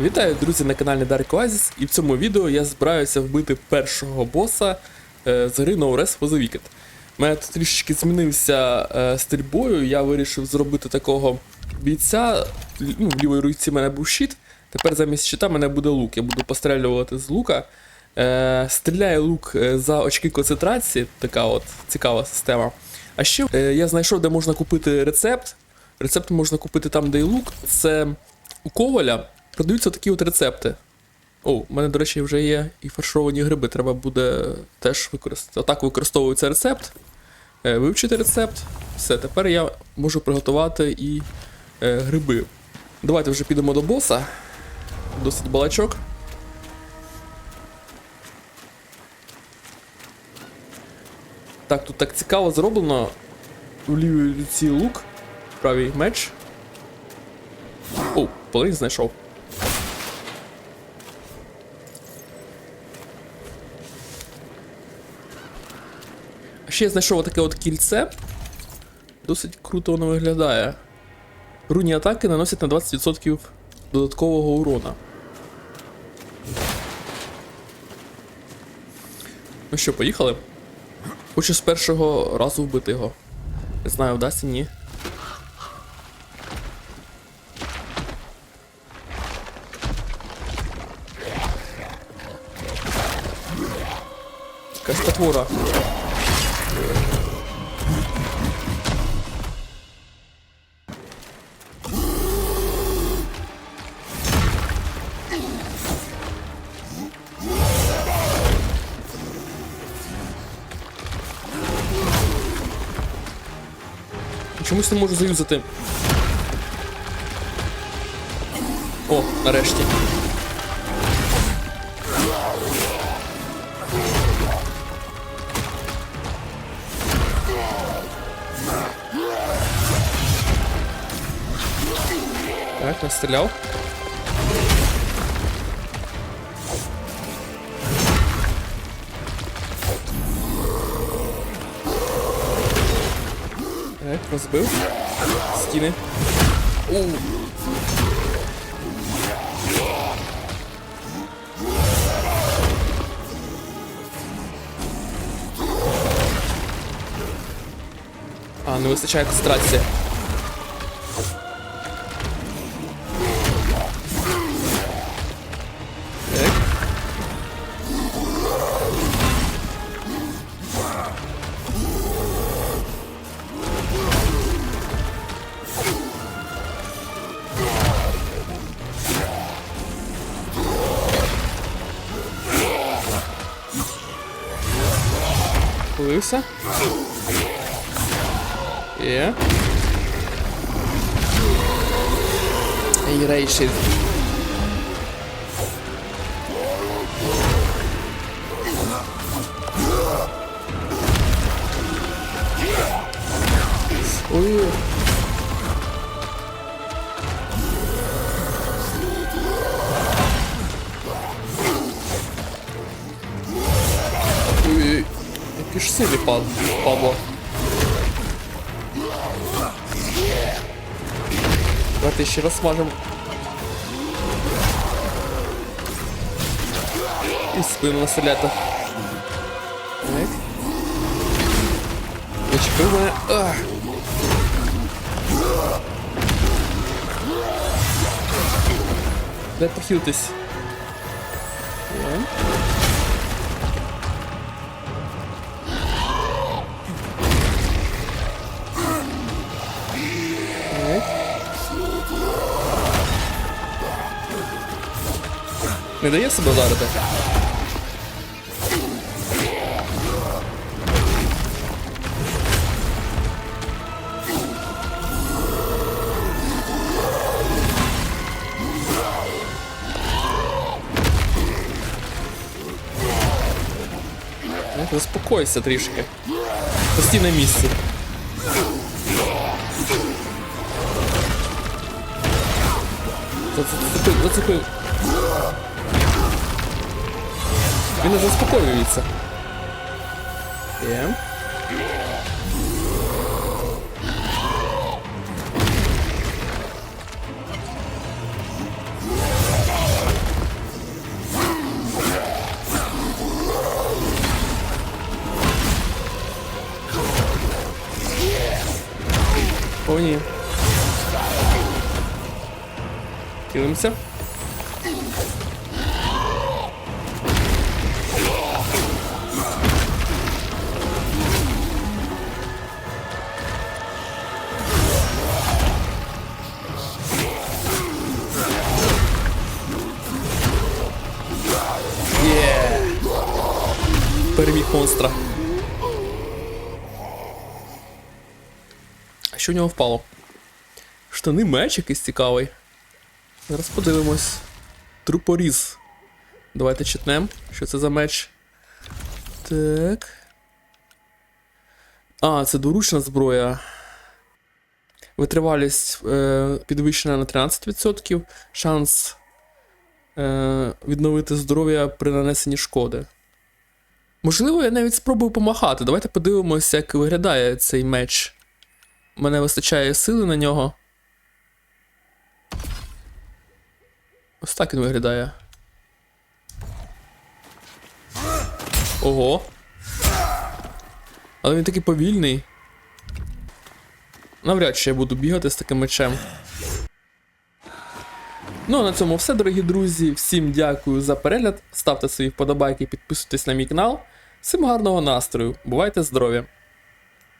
Вітаю, друзі, на каналі Dark Oasis, і в цьому відео я збираюся вбити першого боса е, з гри No Rest for the Wicked. У мене тут трішечки змінився е, стиль я вирішив зробити такого бійця. Ну, в лівій руці в мене був щит, тепер замість щита в мене буде лук. Я буду пострілювати з лука. Е, стріляє лук е, за очки концентрації, така от цікава система. А ще е, я знайшов, де можна купити рецепт. Рецепт можна купити там, де і лук. Це у Коваля продаються такі от рецепти. О, у мене, до речі, вже є і фаршировані гриби, треба буде теж використати. Отак використовується рецепт. Е, Вивчити рецепт. Все, тепер я можу приготувати і е, гриби. Давайте вже підемо до боса. Досить балачок. Так, тут так цікаво зроблено. У лівій руці лук, в правій меч. О, полинь знайшов. Ще я знайшов таке от кільце. Досить круто воно виглядає. Руні атаки наносять на 20% додаткового урона. Ну що, поїхали? Хочу з першого разу вбити його. Не знаю, вдасться ні. Якась потвора. Чомусь не можу заюзати. О, нарешті. Так, настріляв. Так, розбив. Стіни. У. А, не вистачає концентрації. Полився. Є. І рейшит. які ж силі пад, падло. Давайте ще раз смажем. І спину настріляти. Так. Зачепив мене. Ах. Дай похилитись. Не дає себе вдарити? Заспокойся трішки. Постій на місці. Зацепив, зацепив. Він не заспокоюється. Є. О, ні. Килимося. Монстра. Що в нього впало? Штани меч якийсь цікавий. Зараз подивимось. Трупоріз. Давайте читнем, що це за меч. Так. А, це дворучна зброя. Витривалість е, підвищена на 13%. Шанс е, відновити здоров'я при нанесенні шкоди. Можливо, я навіть спробую помахати. Давайте подивимося, як виглядає цей меч. Мене вистачає сили на нього. Ось так він виглядає. Ого. Але він такий повільний. Навряд чи я буду бігати з таким мечем. Ну а на цьому все, дорогі друзі. Всім дякую за перегляд. Ставте свої вподобайки, підписуйтесь на мій канал. Всім гарного настрою. Бувайте здорові!